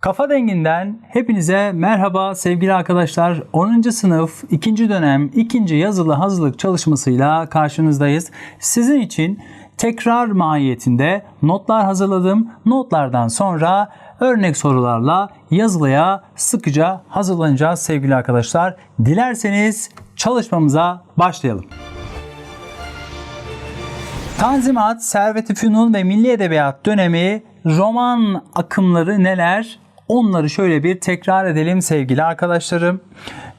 Kafa Dengi'nden hepinize merhaba sevgili arkadaşlar. 10. sınıf 2. dönem 2. yazılı hazırlık çalışmasıyla karşınızdayız. Sizin için tekrar mahiyetinde notlar hazırladım. Notlardan sonra örnek sorularla yazılıya sıkıca hazırlanacağız sevgili arkadaşlar. Dilerseniz çalışmamıza başlayalım. Tanzimat, Servet-i Fünun ve Milli Edebiyat dönemi roman akımları neler? Onları şöyle bir tekrar edelim sevgili arkadaşlarım.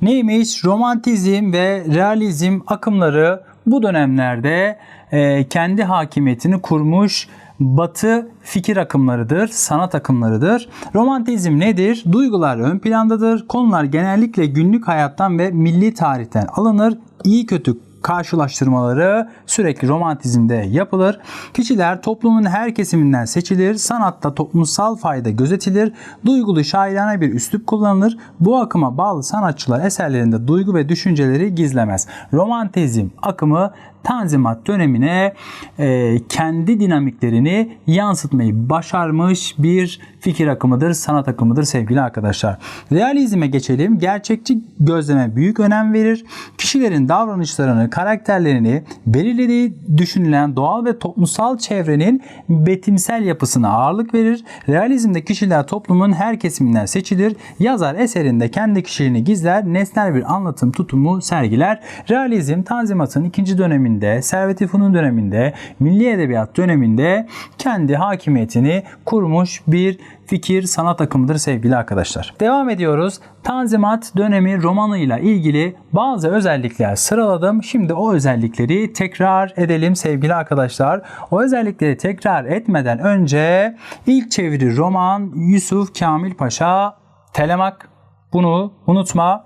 Neymiş? Romantizm ve realizm akımları bu dönemlerde e, kendi hakimiyetini kurmuş Batı fikir akımlarıdır, sanat akımlarıdır. Romantizm nedir? Duygular ön plandadır. Konular genellikle günlük hayattan ve milli tarihten alınır. İyi kötü karşılaştırmaları sürekli romantizmde yapılır. Kişiler toplumun her kesiminden seçilir. Sanatta toplumsal fayda gözetilir. Duygulu şairane bir üslup kullanılır. Bu akıma bağlı sanatçılar eserlerinde duygu ve düşünceleri gizlemez. Romantizm akımı Tanzimat dönemine e, kendi dinamiklerini yansıtmayı başarmış bir fikir akımıdır, sanat akımıdır sevgili arkadaşlar. Realizme geçelim. Gerçekçi gözleme büyük önem verir. Kişilerin davranışlarını, karakterlerini belirlediği düşünülen doğal ve toplumsal çevrenin betimsel yapısına ağırlık verir. Realizmde kişiler toplumun her kesiminden seçilir. Yazar eserinde kendi kişiliğini gizler, nesnel bir anlatım tutumu sergiler. Realizm Tanzimat'ın ikinci döneminde, Servet-i Fünun döneminde, Milli Edebiyat döneminde kendi hakimiyetini kurmuş bir fikir sanat akımıdır sevgili arkadaşlar. Devam ediyoruz. Tanzimat dönemi romanıyla ilgili bazı özellikler sıraladım. Şimdi o özellikleri tekrar edelim sevgili arkadaşlar. O özellikleri tekrar etmeden önce ilk çeviri roman Yusuf Kamil Paşa Telemak bunu unutma.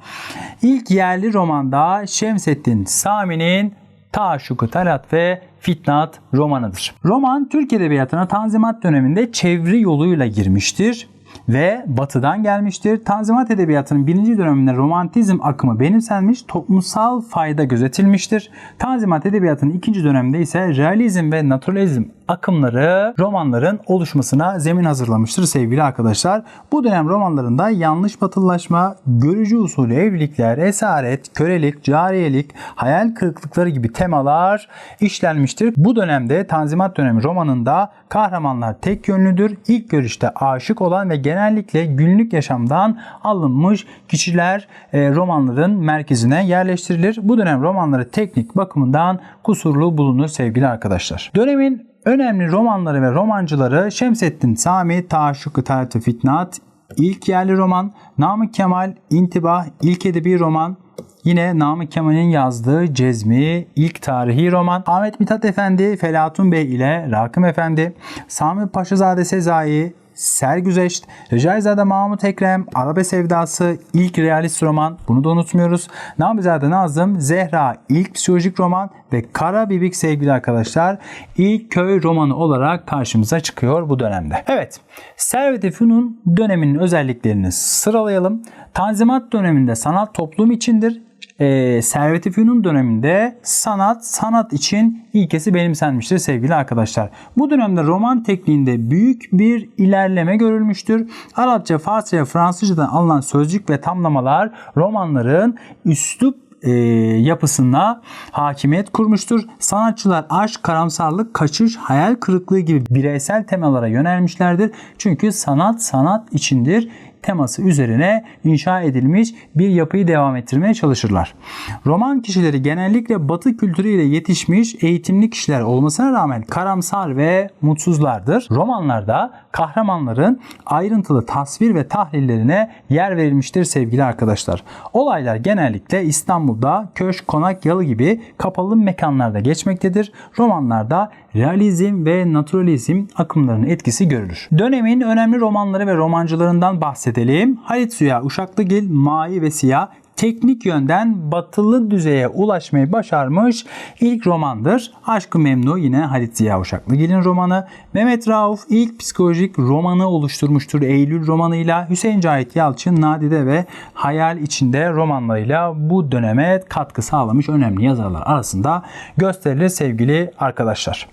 İlk yerli romanda Şemsettin Sami'nin Taşuku Talat ve Fitnat romanıdır. Roman Türk Edebiyatı'na Tanzimat döneminde çeviri yoluyla girmiştir ve batıdan gelmiştir. Tanzimat Edebiyatı'nın birinci döneminde romantizm akımı benimsenmiş, toplumsal fayda gözetilmiştir. Tanzimat Edebiyatı'nın ikinci döneminde ise realizm ve naturalizm akımları romanların oluşmasına zemin hazırlamıştır sevgili arkadaşlar. Bu dönem romanlarında yanlış batılılaşma, görücü usulü evlilikler, esaret, kölelik, cariyelik, hayal kırıklıkları gibi temalar işlenmiştir. Bu dönemde Tanzimat dönemi romanında kahramanlar tek yönlüdür. İlk görüşte aşık olan ve genellikle günlük yaşamdan alınmış kişiler e, romanların merkezine yerleştirilir. Bu dönem romanları teknik bakımından kusurlu bulunur sevgili arkadaşlar. Dönemin önemli romanları ve romancıları Şemsettin Sami, Taşşuk-ı Talat Fitnat, ilk yerli roman, Namık Kemal, İntibah, ilk edebi roman, Yine Namık Kemal'in yazdığı Cezmi, ilk tarihi roman. Ahmet Mithat Efendi, Felatun Bey ile Rakım Efendi. Sami Paşazade Sezai, Sergüzeşt, Recaizade Mahmut Ekrem, Arabe Sevdası, ilk realist roman. Bunu da unutmuyoruz. Namizade Nazım, Zehra, ilk psikolojik roman ve Kara Bibik sevgili arkadaşlar ilk köy romanı olarak karşımıza çıkıyor bu dönemde. Evet, Servet-i Fünun döneminin özelliklerini sıralayalım. Tanzimat döneminde sanat toplum içindir e, Servet-i Fünun döneminde sanat sanat için ilkesi benimsenmiştir sevgili arkadaşlar. Bu dönemde roman tekniğinde büyük bir ilerleme görülmüştür. Arapça, Farsça Fransızcadan alınan sözcük ve tamlamalar romanların üslup e, yapısına hakimiyet kurmuştur. Sanatçılar aşk, karamsarlık, kaçış, hayal kırıklığı gibi bireysel temalara yönelmişlerdir. Çünkü sanat sanat içindir teması üzerine inşa edilmiş bir yapıyı devam ettirmeye çalışırlar. Roman kişileri genellikle batı kültürüyle yetişmiş eğitimli kişiler olmasına rağmen karamsar ve mutsuzlardır. Romanlarda kahramanların ayrıntılı tasvir ve tahlillerine yer verilmiştir sevgili arkadaşlar. Olaylar genellikle İstanbul'da köşk, konak, yalı gibi kapalı mekanlarda geçmektedir. Romanlarda realizm ve naturalizm akımlarının etkisi görülür. Dönemin önemli romanları ve romancılarından bahsedelim bahsedelim. Halit Suya, Uşaklıgil, Mavi ve Siyah teknik yönden batılı düzeye ulaşmayı başarmış ilk romandır. Aşkı Memnu yine Halit Ziya Uşaklıgil'in romanı. Mehmet Rauf ilk psikolojik romanı oluşturmuştur Eylül romanıyla. Hüseyin Cahit Yalçın Nadide ve Hayal içinde romanlarıyla bu döneme katkı sağlamış önemli yazarlar arasında gösterilir sevgili arkadaşlar.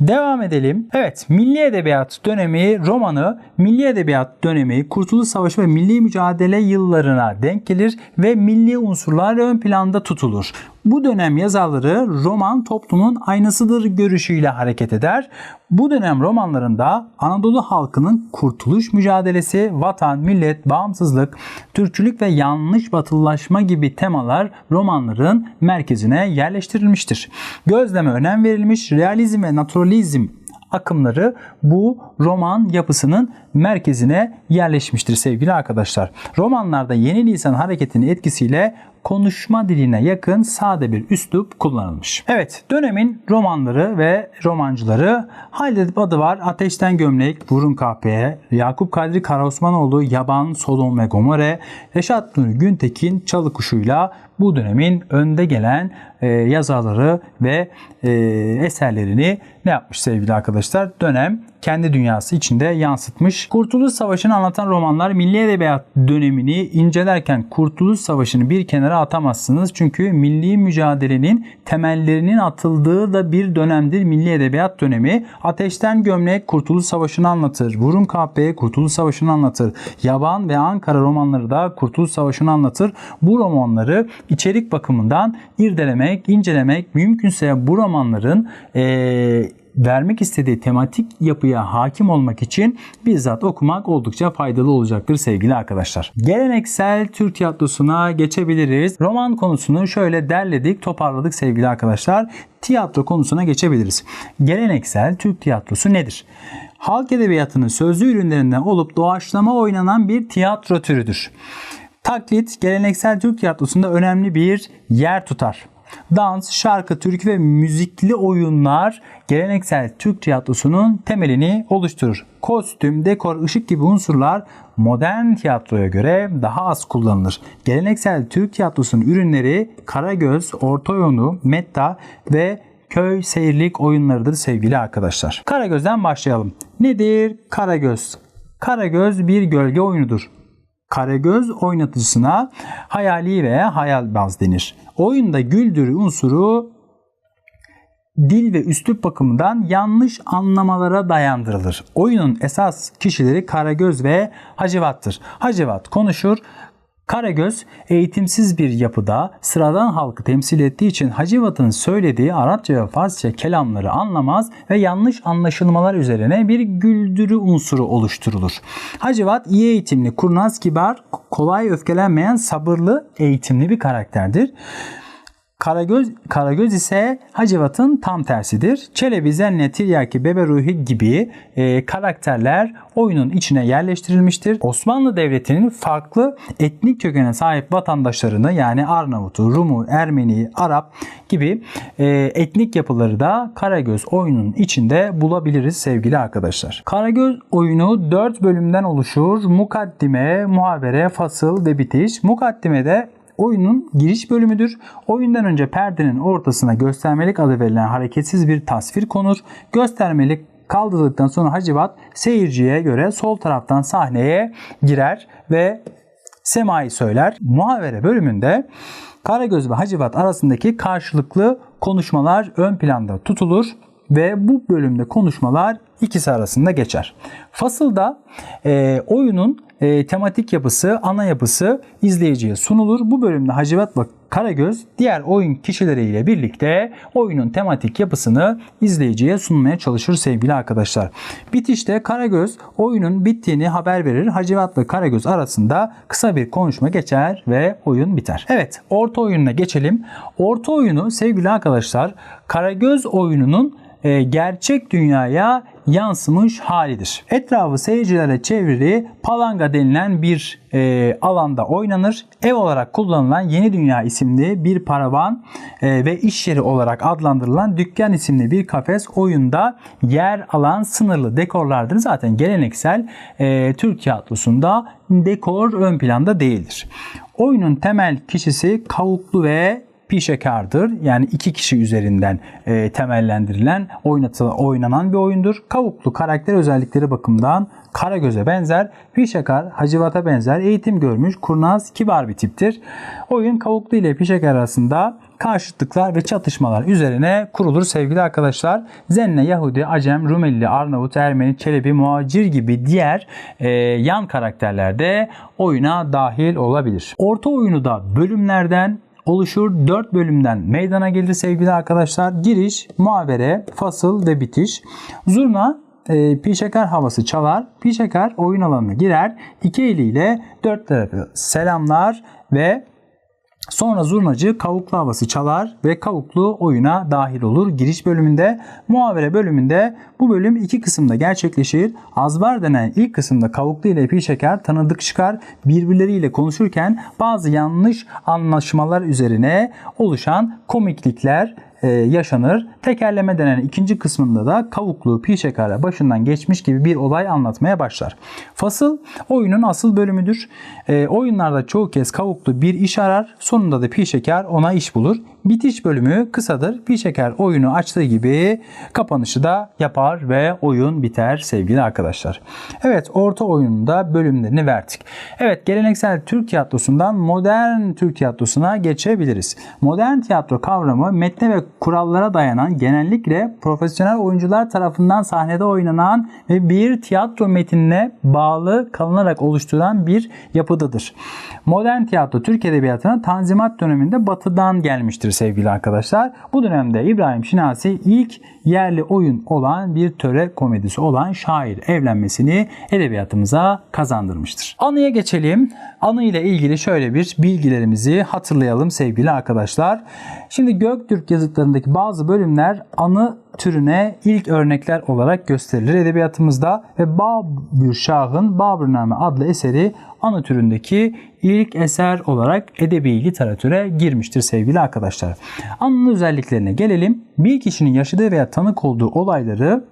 Devam edelim. Evet, Milli Edebiyat dönemi romanı Milli Edebiyat dönemi Kurtuluş Savaşı ve milli mücadele yıllarına denk gelir ve milli unsurlar ön planda tutulur. Bu dönem yazarları roman toplumun aynasıdır görüşüyle hareket eder. Bu dönem romanlarında Anadolu halkının kurtuluş mücadelesi, vatan, millet, bağımsızlık, Türkçülük ve yanlış batılılaşma gibi temalar romanların merkezine yerleştirilmiştir. Gözleme önem verilmiş, realizm ve naturalizm akımları bu roman yapısının merkezine yerleşmiştir sevgili arkadaşlar. Romanlarda yeni lisan hareketinin etkisiyle konuşma diline yakın sade bir üslup kullanılmış. Evet dönemin romanları ve romancıları Halil adı var. Ateşten Gömlek, Burun Kahpeye, Yakup Kadri Karaosmanoğlu, Yaban, Sodom ve Gomorre, Reşat Nuri Güntekin Çalıkuşu'yla bu dönemin önde gelen e, yazarları ve e, eserlerini ne yapmış sevgili arkadaşlar? Dönem kendi dünyası içinde yansıtmış. Kurtuluş Savaşı'nı anlatan romanlar milli edebiyat dönemini incelerken Kurtuluş Savaşı'nı bir kenara atamazsınız. Çünkü milli mücadelenin temellerinin atıldığı da bir dönemdir milli edebiyat dönemi. Ateşten Gömlek Kurtuluş Savaşı'nı anlatır. Vurun Kahpe Kurtuluş Savaşı'nı anlatır. Yaban ve Ankara romanları da Kurtuluş Savaşı'nı anlatır. Bu romanları içerik bakımından irdelemek, incelemek mümkünse bu romanların eee vermek istediği tematik yapıya hakim olmak için bizzat okumak oldukça faydalı olacaktır sevgili arkadaşlar. Geleneksel Türk tiyatrosuna geçebiliriz. Roman konusunu şöyle derledik, toparladık sevgili arkadaşlar. Tiyatro konusuna geçebiliriz. Geleneksel Türk tiyatrosu nedir? Halk edebiyatının sözlü ürünlerinden olup doğaçlama oynanan bir tiyatro türüdür. Taklit geleneksel Türk tiyatrosunda önemli bir yer tutar. Dans, şarkı, türkü ve müzikli oyunlar geleneksel Türk tiyatrosunun temelini oluşturur. Kostüm, dekor, ışık gibi unsurlar modern tiyatroya göre daha az kullanılır. Geleneksel Türk tiyatrosunun ürünleri Karagöz, Ortaoyunu, Metta ve köy seyirlik oyunlarıdır sevgili arkadaşlar. Karagöz'den başlayalım. Nedir Karagöz? Karagöz bir gölge oyunudur. Karagöz oynatıcısına hayali veya hayalbaz denir. Oyunda güldürü unsuru dil ve üslup bakımından yanlış anlamalara dayandırılır. Oyunun esas kişileri Karagöz ve Hacivat'tır. Hacivat konuşur, Karagöz eğitimsiz bir yapıda sıradan halkı temsil ettiği için Hacivat'ın söylediği Arapça ve Farsça kelamları anlamaz ve yanlış anlaşılmalar üzerine bir güldürü unsuru oluşturulur. Hacivat iyi eğitimli, kurnaz, kibar, kolay öfkelenmeyen, sabırlı, eğitimli bir karakterdir. Karagöz, Karagöz ise Hacivat'ın tam tersidir. Çelebi, Zenne, Tiryaki, Bebe Ruhi gibi e, karakterler oyunun içine yerleştirilmiştir. Osmanlı Devleti'nin farklı etnik kökene sahip vatandaşlarını yani Arnavut'u, Rum'u, Ermeni, Arap gibi e, etnik yapıları da Karagöz oyunun içinde bulabiliriz sevgili arkadaşlar. Karagöz oyunu 4 bölümden oluşur. Mukaddime, muhabere, fasıl ve bitiş. Mukaddimede oyunun giriş bölümüdür. Oyundan önce perdenin ortasına göstermelik adı verilen hareketsiz bir tasvir konur. Göstermelik kaldırıldıktan sonra Hacivat seyirciye göre sol taraftan sahneye girer ve semayı söyler. Muhavere bölümünde Karagöz ve Hacivat arasındaki karşılıklı konuşmalar ön planda tutulur ve bu bölümde konuşmalar ikisi arasında geçer. Fasılda e, oyunun e, tematik yapısı, ana yapısı izleyiciye sunulur. Bu bölümde Hacivat ve Karagöz diğer oyun kişileriyle birlikte oyunun tematik yapısını izleyiciye sunmaya çalışır sevgili arkadaşlar. Bitişte Karagöz oyunun bittiğini haber verir. Hacivat ve Karagöz arasında kısa bir konuşma geçer ve oyun biter. Evet orta oyununa geçelim. Orta oyunu sevgili arkadaşlar Karagöz oyununun gerçek dünyaya yansımış halidir. Etrafı seyircilere çevrili palanga denilen bir e, alanda oynanır. Ev olarak kullanılan Yeni Dünya isimli bir paravan e, ve iş yeri olarak adlandırılan dükkan isimli bir kafes oyunda yer alan sınırlı dekorlardır. Zaten geleneksel e, Türk tiyatrosunda dekor ön planda değildir. Oyunun temel kişisi kavuklu ve pişekardır. Yani iki kişi üzerinden e, temellendirilen, oynatılan, oynanan bir oyundur. Kavuklu karakter özellikleri bakımından Karagöz'e benzer, Pişekar Hacivat'a benzer, eğitim görmüş, kurnaz, kibar bir tiptir. Oyun Kavuklu ile Pişekar arasında karşıtlıklar ve çatışmalar üzerine kurulur sevgili arkadaşlar. Zenne, Yahudi, Acem, Rumeli, Arnavut, Ermeni, Çelebi, Muacir gibi diğer e, yan karakterler de oyuna dahil olabilir. Orta oyunu da bölümlerden oluşur. 4 bölümden meydana gelir sevgili arkadaşlar. Giriş, muhabere, fasıl ve bitiş. Zurna e, pi şeker havası çalar. Pi şeker oyun alanına girer. İki eliyle dört tarafı selamlar ve Sonra zurnacı kavuklu havası çalar ve kavuklu oyuna dahil olur. Giriş bölümünde, muhabere bölümünde bu bölüm iki kısımda gerçekleşir. Azbar denen ilk kısımda kavuklu ile pi şeker tanıdık çıkar. Birbirleriyle konuşurken bazı yanlış anlaşmalar üzerine oluşan komiklikler e, yaşanır. Tekerleme denen ikinci kısmında da kavuklu pi şekerle başından geçmiş gibi bir olay anlatmaya başlar. Fasıl oyunun asıl bölümüdür. E, oyunlarda çoğu kez kavuklu bir iş arar. Sonunda da pi şeker ona iş bulur. Bitiş bölümü kısadır. Pi şeker oyunu açtığı gibi kapanışı da yapar ve oyun biter sevgili arkadaşlar. Evet orta oyununda bölümlerini verdik. Evet geleneksel Türk tiyatrosundan modern Türk tiyatrosuna geçebiliriz. Modern tiyatro kavramı metne ve kurallara dayanan genellikle profesyonel oyuncular tarafından sahnede oynanan ve bir tiyatro metinine bağlı kalınarak oluşturulan bir yapıdadır. Modern tiyatro Türk Edebiyatı'na Tanzimat döneminde batıdan gelmiştir sevgili arkadaşlar. Bu dönemde İbrahim Şinasi ilk yerli oyun olan bir töre komedisi olan Şair Evlenmesini edebiyatımıza kazandırmıştır. Anıya geçelim. Anı ile ilgili şöyle bir bilgilerimizi hatırlayalım sevgili arkadaşlar. Şimdi Göktürk yazıtlarındaki bazı bölümler anı türüne ilk örnekler olarak gösterilir edebiyatımızda ve Babür Şah'ın Babürname adlı eseri anı türündeki ilk eser olarak edebi literatüre girmiştir sevgili arkadaşlar. Anının özelliklerine gelelim. Bir kişinin yaşadığı veya tanık olduğu olayları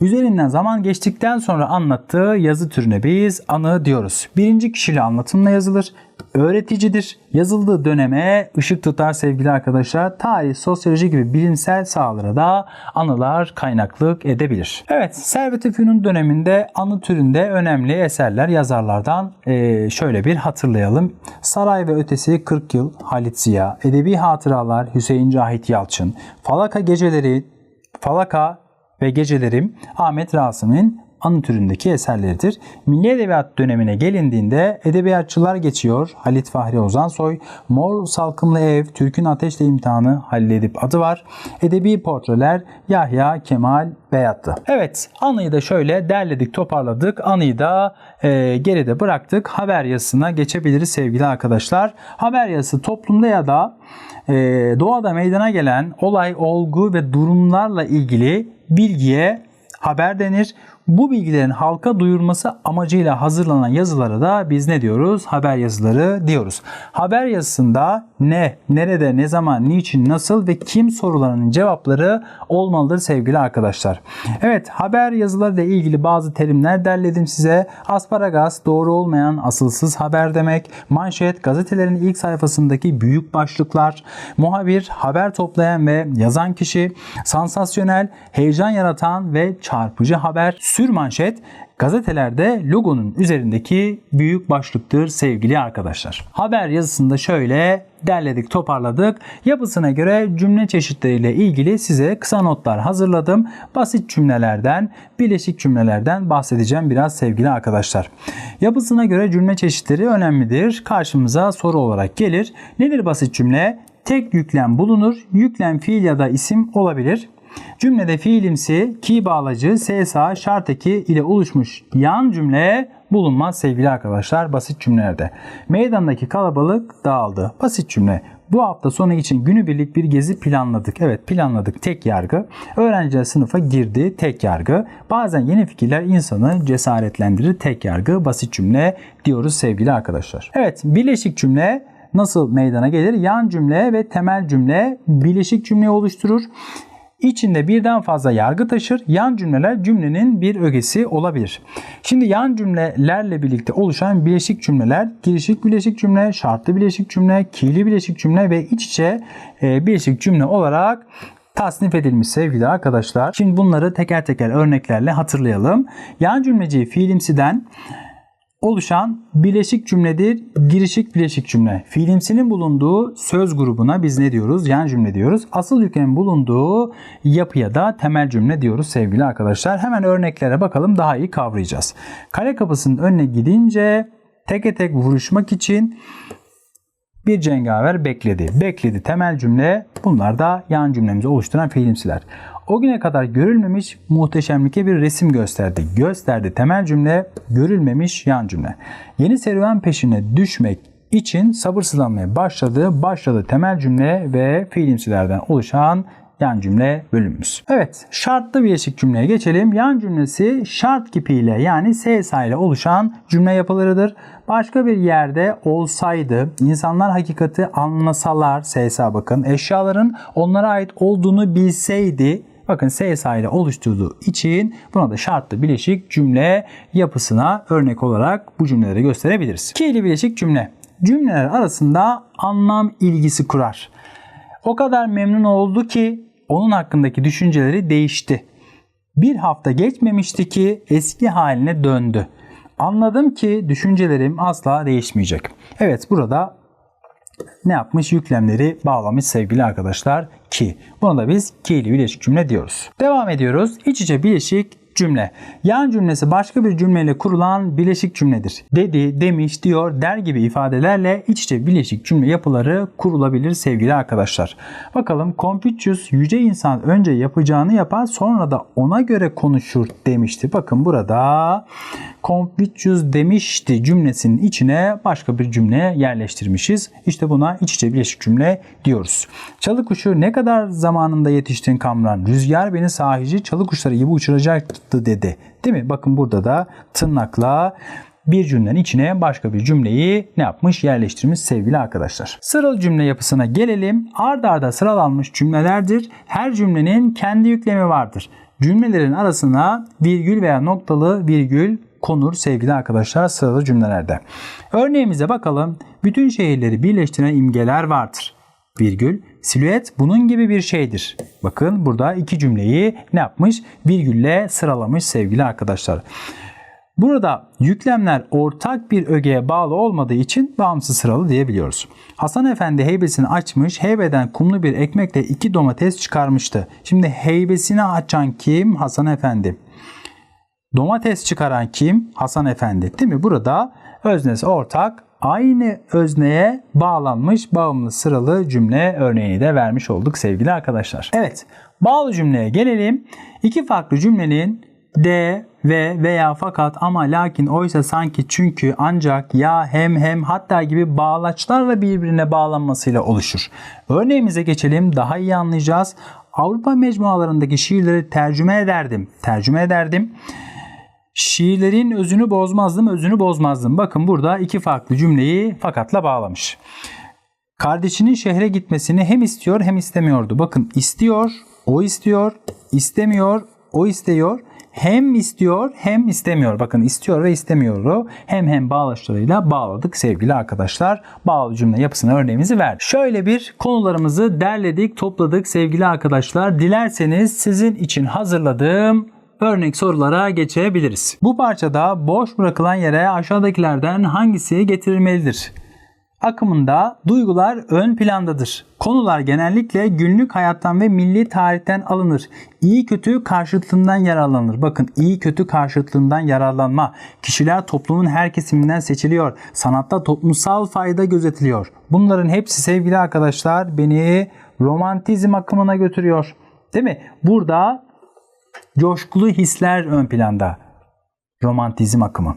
Üzerinden zaman geçtikten sonra anlattığı yazı türüne biz anı diyoruz. Birinci kişili anlatımla yazılır. Öğreticidir. Yazıldığı döneme ışık tutar sevgili arkadaşlar. Tarih, sosyoloji gibi bilimsel sahalara da anılar kaynaklık edebilir. Evet, Servet-i Fünun döneminde anı türünde önemli eserler yazarlardan e, şöyle bir hatırlayalım. Saray ve Ötesi 40 Yıl Halit Ziya, Edebi Hatıralar Hüseyin Cahit Yalçın, Falaka Geceleri, Falaka ve Gecelerim Ahmet Rasım'ın anı türündeki eserleridir. Milli Edebiyat dönemine gelindiğinde edebiyatçılar geçiyor. Halit Fahri Ozansoy, Mor Salkımlı Ev, Türk'ün Ateşle İmtihanı Halil Edip adı var. Edebi portreler Yahya Kemal Beyatlı. Evet anıyı da şöyle derledik toparladık. Anıyı da e, geride bıraktık. Haber yazısına geçebiliriz sevgili arkadaşlar. Haber yazısı toplumda ya da e, doğada meydana gelen olay, olgu ve durumlarla ilgili bilgiye haber denir. Bu bilgilerin halka duyurması amacıyla hazırlanan yazılara da biz ne diyoruz? Haber yazıları diyoruz. Haber yazısında ne, nerede, ne zaman, niçin, nasıl ve kim sorularının cevapları olmalıdır sevgili arkadaşlar. Evet haber yazıları ile ilgili bazı terimler derledim size. Asparagas doğru olmayan asılsız haber demek. Manşet gazetelerin ilk sayfasındaki büyük başlıklar. Muhabir haber toplayan ve yazan kişi. Sansasyonel, heyecan yaratan ve çarpıcı haber. Sür manşet gazetelerde logonun üzerindeki büyük başlıktır sevgili arkadaşlar. Haber yazısında şöyle derledik toparladık. Yapısına göre cümle çeşitleriyle ilgili size kısa notlar hazırladım. Basit cümlelerden, bileşik cümlelerden bahsedeceğim biraz sevgili arkadaşlar. Yapısına göre cümle çeşitleri önemlidir. Karşımıza soru olarak gelir. Nedir basit cümle? Tek yüklem bulunur. Yüklem fiil ya da isim olabilir. Cümlede fiilimsi, ki bağlacı, SSA, şart eki ile oluşmuş yan cümle bulunmaz sevgili arkadaşlar basit cümlelerde. Meydandaki kalabalık dağıldı. Basit cümle. Bu hafta sonu için günübirlik bir gezi planladık. Evet planladık tek yargı. Öğrenciler sınıfa girdi tek yargı. Bazen yeni fikirler insanı cesaretlendirir tek yargı. Basit cümle diyoruz sevgili arkadaşlar. Evet birleşik cümle nasıl meydana gelir? Yan cümle ve temel cümle birleşik cümleyi oluşturur. İçinde birden fazla yargı taşır. Yan cümleler cümlenin bir ögesi olabilir. Şimdi yan cümlelerle birlikte oluşan bileşik cümleler girişik bileşik cümle, şartlı bileşik cümle, ki'li bileşik cümle ve iç içe e, bileşik cümle olarak tasnif edilmiş sevgili arkadaşlar. Şimdi bunları teker teker örneklerle hatırlayalım. Yan cümleciyi fiilimsiden oluşan bileşik cümledir. Girişik bileşik cümle. Fiilimsinin bulunduğu söz grubuna biz ne diyoruz? Yan cümle diyoruz. Asıl yüklemin bulunduğu yapıya da temel cümle diyoruz sevgili arkadaşlar. Hemen örneklere bakalım daha iyi kavrayacağız. Kale kapısının önüne gidince teke tek vuruşmak için bir cengaver bekledi. Bekledi temel cümle. Bunlar da yan cümlemizi oluşturan fiilimsiler. O güne kadar görülmemiş muhteşemlikte bir resim gösterdi. Gösterdi temel cümle, görülmemiş yan cümle. Yeni serüven peşine düşmek için sabırsızlanmaya başladı. Başladı temel cümle ve fiilimsilerden oluşan yan cümle bölümümüz. Evet şartlı bileşik cümleye geçelim. Yan cümlesi şart kipiyle yani SSA ile oluşan cümle yapılarıdır. Başka bir yerde olsaydı insanlar hakikati anlasalar SSA bakın eşyaların onlara ait olduğunu bilseydi Bakın SSA ile oluşturduğu için buna da şartlı bileşik cümle yapısına örnek olarak bu cümleleri gösterebiliriz. Fiili bileşik cümle. Cümleler arasında anlam ilgisi kurar. O kadar memnun oldu ki onun hakkındaki düşünceleri değişti. Bir hafta geçmemişti ki eski haline döndü. Anladım ki düşüncelerim asla değişmeyecek. Evet burada ne yapmış? Yüklemleri bağlamış sevgili arkadaşlar ki. Buna da biz ki'li bileşik cümle diyoruz. Devam ediyoruz. İç içe bileşik cümle. Yan cümlesi başka bir cümleyle kurulan bileşik cümledir. Dedi, demiş, diyor, der gibi ifadelerle iç içe bileşik cümle yapıları kurulabilir sevgili arkadaşlar. Bakalım Confucius yüce insan önce yapacağını yapar sonra da ona göre konuşur demişti. Bakın burada Confucius demişti cümlesinin içine başka bir cümle yerleştirmişiz. İşte buna iç içe bileşik cümle diyoruz. Çalı kuşu ne kadar zamanında yetiştin Kamran? Rüzgar beni sahici çalı kuşları gibi uçuracaktı dedi. Değil mi? Bakın burada da tırnakla bir cümlenin içine başka bir cümleyi ne yapmış yerleştirmiş sevgili arkadaşlar. Sıralı cümle yapısına gelelim. Ard arda sıralanmış cümlelerdir. Her cümlenin kendi yüklemi vardır. Cümlelerin arasına virgül veya noktalı virgül konur sevgili arkadaşlar sıralı cümlelerde. Örneğimize bakalım. Bütün şehirleri birleştiren imgeler vardır. Virgül, silüet bunun gibi bir şeydir. Bakın burada iki cümleyi ne yapmış? Virgülle sıralamış sevgili arkadaşlar. Burada yüklemler ortak bir ögeye bağlı olmadığı için bağımsız sıralı diyebiliyoruz. Hasan Efendi heybesini açmış, heybeden kumlu bir ekmekle iki domates çıkarmıştı. Şimdi heybesini açan kim? Hasan Efendi. Domates çıkaran kim? Hasan Efendi. Değil mi? Burada öznesi ortak aynı özneye bağlanmış bağımlı sıralı cümle örneğini de vermiş olduk sevgili arkadaşlar. Evet bağlı cümleye gelelim. İki farklı cümlenin de ve veya fakat ama lakin oysa sanki çünkü ancak ya hem hem hatta gibi bağlaçlarla birbirine bağlanmasıyla oluşur. Örneğimize geçelim daha iyi anlayacağız. Avrupa mecmualarındaki şiirleri tercüme ederdim. Tercüme ederdim. Şiirlerin özünü bozmazdım, özünü bozmazdım. Bakın burada iki farklı cümleyi fakatla bağlamış. Kardeşinin şehre gitmesini hem istiyor hem istemiyordu. Bakın istiyor, o istiyor, istemiyor, o istiyor. Hem istiyor hem istemiyor. Bakın istiyor ve istemiyoru hem hem bağlaçlarıyla bağladık sevgili arkadaşlar. Bağlı cümle yapısına örneğimizi verdik. Şöyle bir konularımızı derledik, topladık sevgili arkadaşlar. Dilerseniz sizin için hazırladığım örnek sorulara geçebiliriz. Bu parçada boş bırakılan yere aşağıdakilerden hangisi getirilmelidir? Akımında duygular ön plandadır. Konular genellikle günlük hayattan ve milli tarihten alınır. İyi kötü karşıtlığından yararlanır. Bakın iyi kötü karşıtlığından yararlanma. Kişiler toplumun her kesiminden seçiliyor. Sanatta toplumsal fayda gözetiliyor. Bunların hepsi sevgili arkadaşlar beni romantizm akımına götürüyor. Değil mi? Burada coşkulu hisler ön planda. Romantizm akımı.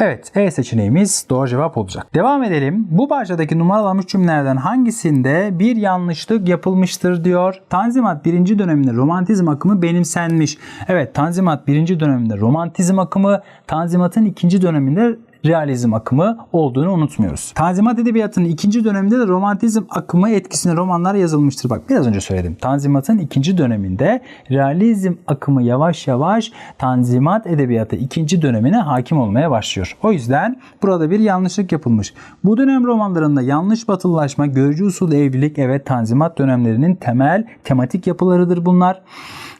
Evet, E seçeneğimiz doğru cevap olacak. Devam edelim. Bu parçadaki numaralanmış cümlelerden hangisinde bir yanlışlık yapılmıştır diyor. Tanzimat birinci döneminde romantizm akımı benimsenmiş. Evet, Tanzimat birinci döneminde romantizm akımı, Tanzimat'ın ikinci döneminde realizm akımı olduğunu unutmuyoruz. Tanzimat Edebiyatı'nın ikinci döneminde de romantizm akımı etkisine romanlar yazılmıştır. Bak biraz önce söyledim. Tanzimat'ın ikinci döneminde realizm akımı yavaş yavaş Tanzimat Edebiyatı ikinci dönemine hakim olmaya başlıyor. O yüzden burada bir yanlışlık yapılmış. Bu dönem romanlarında yanlış batılılaşma, görücü usul evlilik evet Tanzimat dönemlerinin temel tematik yapılarıdır bunlar.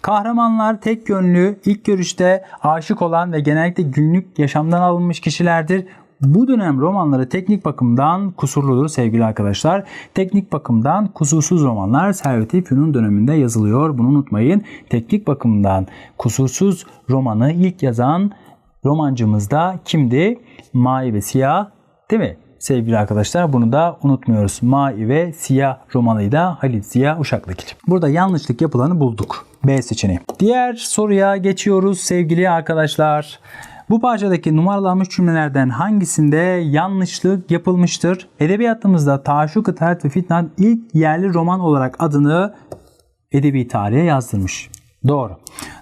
Kahramanlar tek yönlü, ilk görüşte aşık olan ve genellikle günlük yaşamdan alınmış kişilerdir. Bu dönem romanları teknik bakımdan kusurludur sevgili arkadaşlar. Teknik bakımdan kusursuz romanlar Servet-i Fünun döneminde yazılıyor. Bunu unutmayın. Teknik bakımdan kusursuz romanı ilk yazan romancımız da kimdi? Mavi ve Siyah değil mi? Sevgili arkadaşlar bunu da unutmuyoruz. Mavi ve Siyah romanıydı da Halit Ziya Uşaklıgil. Burada yanlışlık yapılanı bulduk. B seçeneği. Diğer soruya geçiyoruz sevgili arkadaşlar. Bu parçadaki numaralanmış cümlelerden hangisinde yanlışlık yapılmıştır? Edebiyatımızda Taşuk-ı Tert ve Fitnat ilk yerli roman olarak adını edebi tarihe yazdırmış. Doğru.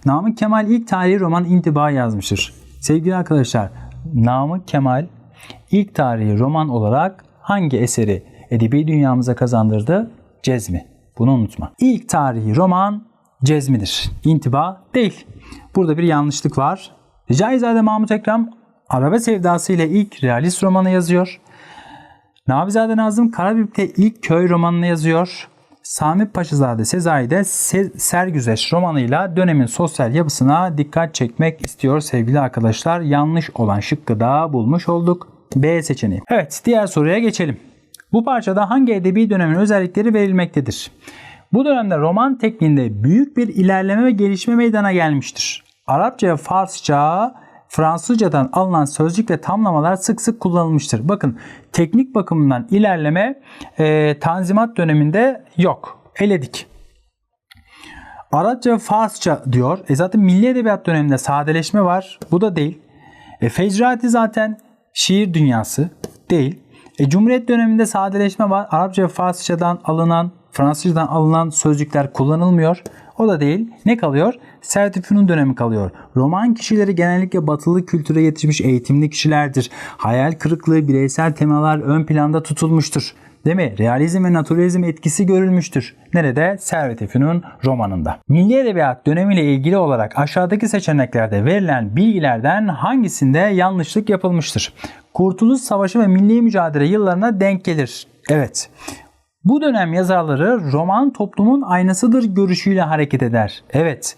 Namık Kemal ilk tarihi roman intiba yazmıştır. Sevgili arkadaşlar, Namık Kemal ilk tarihi roman olarak hangi eseri edebi dünyamıza kazandırdı? Cezmi. Bunu unutma. İlk tarihi roman Cezmi'dir. İntiba değil. Burada bir yanlışlık var. Ricaizade Mahmut Ekrem Araba Sevdası ile ilk realist romanı yazıyor. Nabizade Nazım Karabük'te ilk köy romanını yazıyor. Sami Paşazade Sezai de Se- Sergüzeş romanıyla dönemin sosyal yapısına dikkat çekmek istiyor sevgili arkadaşlar. Yanlış olan şıkkı da bulmuş olduk. B seçeneği. Evet diğer soruya geçelim. Bu parçada hangi edebi dönemin özellikleri verilmektedir? Bu dönemde roman tekniğinde büyük bir ilerleme ve gelişme meydana gelmiştir. Arapça ve Farsça Fransızcadan alınan sözcük ve tamlamalar sık sık kullanılmıştır. Bakın teknik bakımından ilerleme e, Tanzimat döneminde yok. Eledik. Arapça ve Farsça diyor. E zaten milli edebiyat döneminde sadeleşme var. Bu da değil. E, Fecrati zaten şiir dünyası değil. E, Cumhuriyet döneminde sadeleşme var. Arapça ve Farsçadan alınan, Fransızcadan alınan sözcükler kullanılmıyor. O da değil. Ne kalıyor? Sertifunun dönemi kalıyor. Roman kişileri genellikle batılı kültüre yetişmiş eğitimli kişilerdir. Hayal kırıklığı, bireysel temalar ön planda tutulmuştur. Değil mi? Realizm ve naturalizm etkisi görülmüştür. Nerede? Servet-i Fünun romanında. Milli Edebiyat dönemiyle ilgili olarak aşağıdaki seçeneklerde verilen bilgilerden hangisinde yanlışlık yapılmıştır? Kurtuluş Savaşı ve milli mücadele yıllarına denk gelir. Evet. Bu dönem yazarları roman toplumun aynasıdır görüşüyle hareket eder. Evet.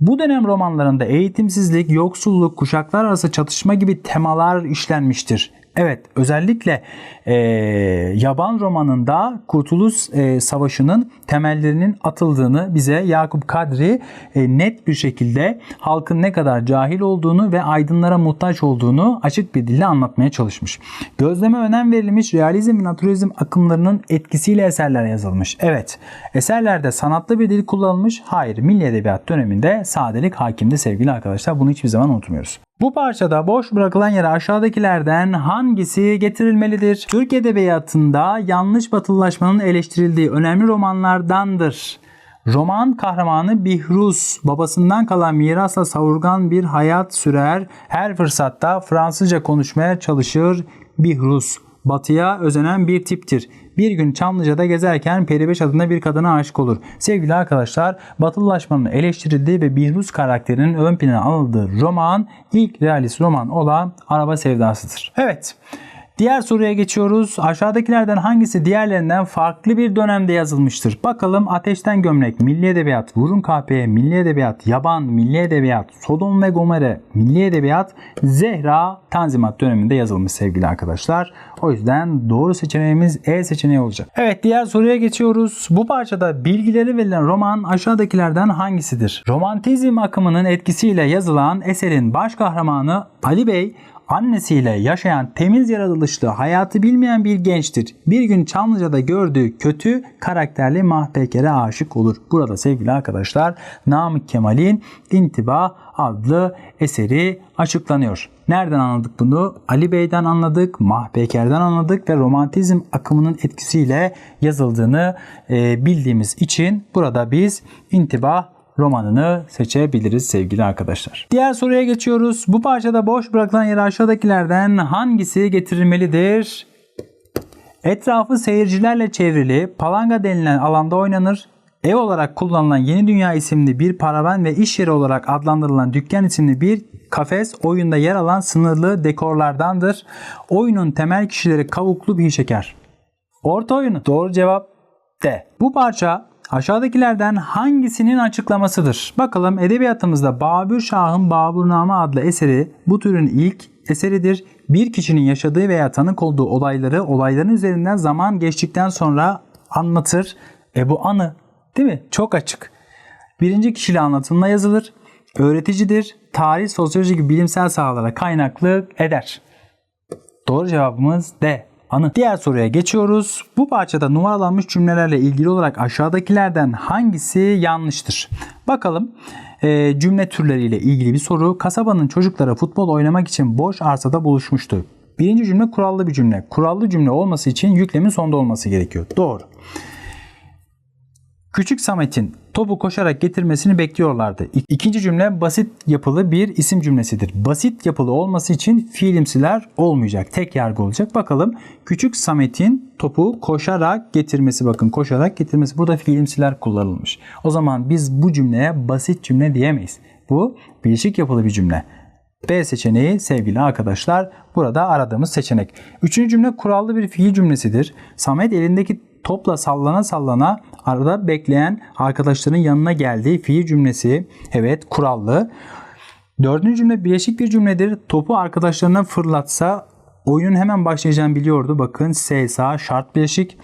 Bu dönem romanlarında eğitimsizlik, yoksulluk, kuşaklar arası çatışma gibi temalar işlenmiştir. Evet özellikle e, Yaban romanında Kurtuluş e, Savaşı'nın temellerinin atıldığını bize Yakup Kadri e, net bir şekilde halkın ne kadar cahil olduğunu ve aydınlara muhtaç olduğunu açık bir dille anlatmaya çalışmış. Gözleme önem verilmiş realizm ve naturalizm akımlarının etkisiyle eserler yazılmış. Evet eserlerde sanatlı bir dil kullanılmış. Hayır milli edebiyat döneminde sadelik hakimdi sevgili arkadaşlar. Bunu hiçbir zaman unutmuyoruz. Bu parçada boş bırakılan yere aşağıdakilerden hangisi getirilmelidir? Türk Edebiyatı'nda yanlış batılılaşmanın eleştirildiği önemli romanlardandır. Roman kahramanı Bihruz babasından kalan mirasla savurgan bir hayat sürer. Her fırsatta Fransızca konuşmaya çalışır Bihruz. Batıya özenen bir tiptir. Bir gün Çamlıca'da gezerken Peribeş adında bir kadına aşık olur. Sevgili arkadaşlar, batılılaşmanın eleştirildiği ve Bihruz karakterinin ön plana alındığı roman ilk realist roman olan Araba Sevdası'dır. Evet. Diğer soruya geçiyoruz. Aşağıdakilerden hangisi diğerlerinden farklı bir dönemde yazılmıştır? Bakalım Ateşten Gömlek, Milli Edebiyat, Vurun Kahpeye, Milli Edebiyat, Yaban, Milli Edebiyat, Sodom ve Gomorre, Milli Edebiyat, Zehra, Tanzimat döneminde yazılmış sevgili arkadaşlar. O yüzden doğru seçeneğimiz E seçeneği olacak. Evet diğer soruya geçiyoruz. Bu parçada bilgileri verilen roman aşağıdakilerden hangisidir? Romantizm akımının etkisiyle yazılan eserin baş kahramanı Ali Bey annesiyle yaşayan temiz yaratılışlı hayatı bilmeyen bir gençtir. Bir gün Çamlıca'da gördüğü kötü karakterli Mahpeker'e aşık olur. Burada sevgili arkadaşlar Namık Kemal'in İntiba adlı eseri açıklanıyor. Nereden anladık bunu? Ali Bey'den anladık, Mahpeker'den anladık ve romantizm akımının etkisiyle yazıldığını e, bildiğimiz için burada biz intiba romanını seçebiliriz sevgili arkadaşlar. Diğer soruya geçiyoruz. Bu parçada boş bırakılan yere aşağıdakilerden hangisi getirilmelidir? Etrafı seyircilerle çevrili palanga denilen alanda oynanır. Ev olarak kullanılan Yeni Dünya isimli bir paravan ve iş yeri olarak adlandırılan dükkan isimli bir kafes oyunda yer alan sınırlı dekorlardandır. Oyunun temel kişileri kavuklu bir şeker. Orta oyunu. Doğru cevap D. Bu parça aşağıdakilerden hangisinin açıklamasıdır? Bakalım edebiyatımızda Babür Şah'ın Baburname adlı eseri bu türün ilk eseridir. Bir kişinin yaşadığı veya tanık olduğu olayları olayların üzerinden zaman geçtikten sonra anlatır. E bu anı değil mi? Çok açık. Birinci kişili anlatımla yazılır. Öğreticidir. Tarih, sosyoloji gibi bilimsel sahalara kaynaklık eder. Doğru cevabımız D. Anı. Diğer soruya geçiyoruz. Bu parçada numaralanmış cümlelerle ilgili olarak aşağıdakilerden hangisi yanlıştır? Bakalım e, cümle türleriyle ilgili bir soru. Kasabanın çocukları futbol oynamak için boş arsada buluşmuştu. Birinci cümle kurallı bir cümle. Kurallı cümle olması için yüklemin sonda olması gerekiyor. Doğru. Küçük Samet'in topu koşarak getirmesini bekliyorlardı. İkinci cümle basit yapılı bir isim cümlesidir. Basit yapılı olması için fiilimsiler olmayacak. Tek yargı olacak. Bakalım Küçük Samet'in topu koşarak getirmesi bakın koşarak getirmesi burada fiilimsiler kullanılmış. O zaman biz bu cümleye basit cümle diyemeyiz. Bu bileşik yapılı bir cümle. B seçeneği sevgili arkadaşlar burada aradığımız seçenek. Üçüncü cümle kurallı bir fiil cümlesidir. Samet elindeki topla sallana sallana arada bekleyen arkadaşların yanına geldiği fiil cümlesi. Evet kurallı. Dördüncü cümle bileşik bir cümledir. Topu arkadaşlarına fırlatsa oyunun hemen başlayacağını biliyordu. Bakın S sağ şart bileşik.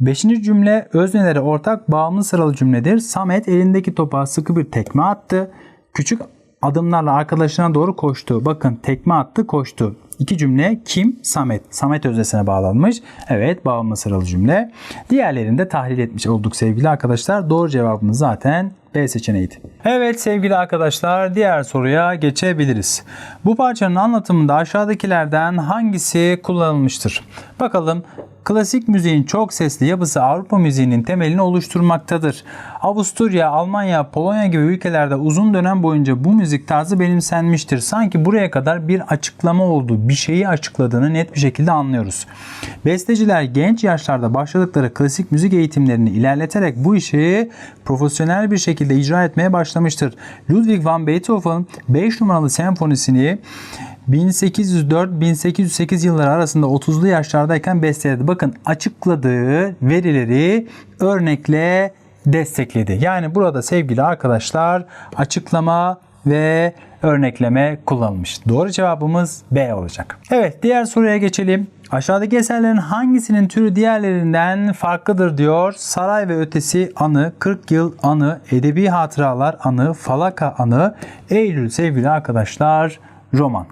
Beşinci cümle öznelere ortak bağımlı sıralı cümledir. Samet elindeki topa sıkı bir tekme attı. Küçük adımlarla arkadaşlarına doğru koştu. Bakın tekme attı koştu. İki cümle kim? Samet. Samet öznesine bağlanmış. Evet bağımlı sıralı cümle. Diğerlerini de tahlil etmiş olduk sevgili arkadaşlar. Doğru cevabımız zaten B seçeneğiydi. Evet sevgili arkadaşlar diğer soruya geçebiliriz. Bu parçanın anlatımında aşağıdakilerden hangisi kullanılmıştır? Bakalım Klasik müziğin çok sesli yapısı Avrupa müziğinin temelini oluşturmaktadır. Avusturya, Almanya, Polonya gibi ülkelerde uzun dönem boyunca bu müzik tarzı benimsenmiştir. Sanki buraya kadar bir açıklama olduğu, bir şeyi açıkladığını net bir şekilde anlıyoruz. Besteciler genç yaşlarda başladıkları klasik müzik eğitimlerini ilerleterek bu işi profesyonel bir şekilde icra etmeye başlamıştır. Ludwig van Beethoven 5 numaralı senfonisini 1804-1808 yılları arasında 30'lu yaşlardayken besteledi. Bakın açıkladığı verileri örnekle destekledi. Yani burada sevgili arkadaşlar açıklama ve örnekleme kullanılmış. Doğru cevabımız B olacak. Evet diğer soruya geçelim. Aşağıdaki eserlerin hangisinin türü diğerlerinden farklıdır diyor. Saray ve Ötesi anı, 40 yıl anı, edebi hatıralar anı, falaka anı, Eylül sevgili arkadaşlar roman.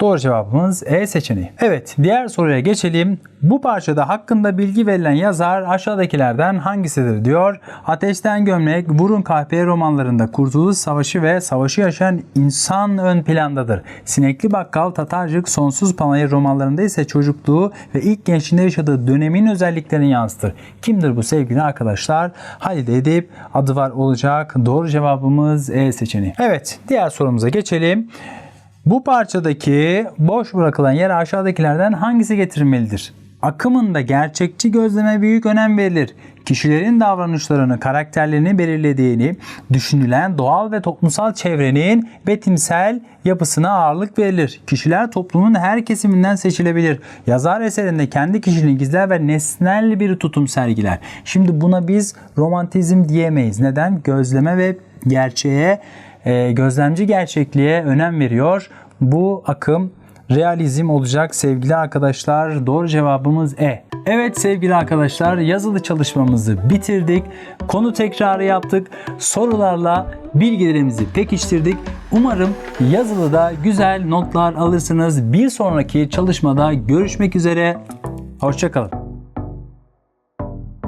Doğru cevabımız E seçeneği. Evet diğer soruya geçelim. Bu parçada hakkında bilgi verilen yazar aşağıdakilerden hangisidir diyor. Ateşten Gömlek, Burun Kahpe romanlarında Kurtuluş Savaşı ve savaşı yaşayan insan ön plandadır. Sinekli Bakkal, Tatarcık, Sonsuz Panayır romanlarında ise çocukluğu ve ilk gençliğinde yaşadığı dönemin özelliklerini yansıtır. Kimdir bu sevgili arkadaşlar? Halide Edip adı var olacak. Doğru cevabımız E seçeneği. Evet diğer sorumuza geçelim. Bu parçadaki boş bırakılan yere aşağıdakilerden hangisi getirilmelidir? Akımında gerçekçi gözleme büyük önem verilir. Kişilerin davranışlarını, karakterlerini belirlediğini, düşünülen doğal ve toplumsal çevrenin betimsel yapısına ağırlık verilir. Kişiler toplumun her kesiminden seçilebilir. Yazar eserinde kendi kişiliğini gizler ve nesnel bir tutum sergiler. Şimdi buna biz romantizm diyemeyiz. Neden? Gözleme ve gerçeğe gözlemci gerçekliğe önem veriyor. Bu akım realizm olacak sevgili arkadaşlar. Doğru cevabımız E. Evet sevgili arkadaşlar yazılı çalışmamızı bitirdik. Konu tekrarı yaptık. Sorularla bilgilerimizi pekiştirdik. Umarım yazılıda güzel notlar alırsınız. Bir sonraki çalışmada görüşmek üzere. Hoşçakalın.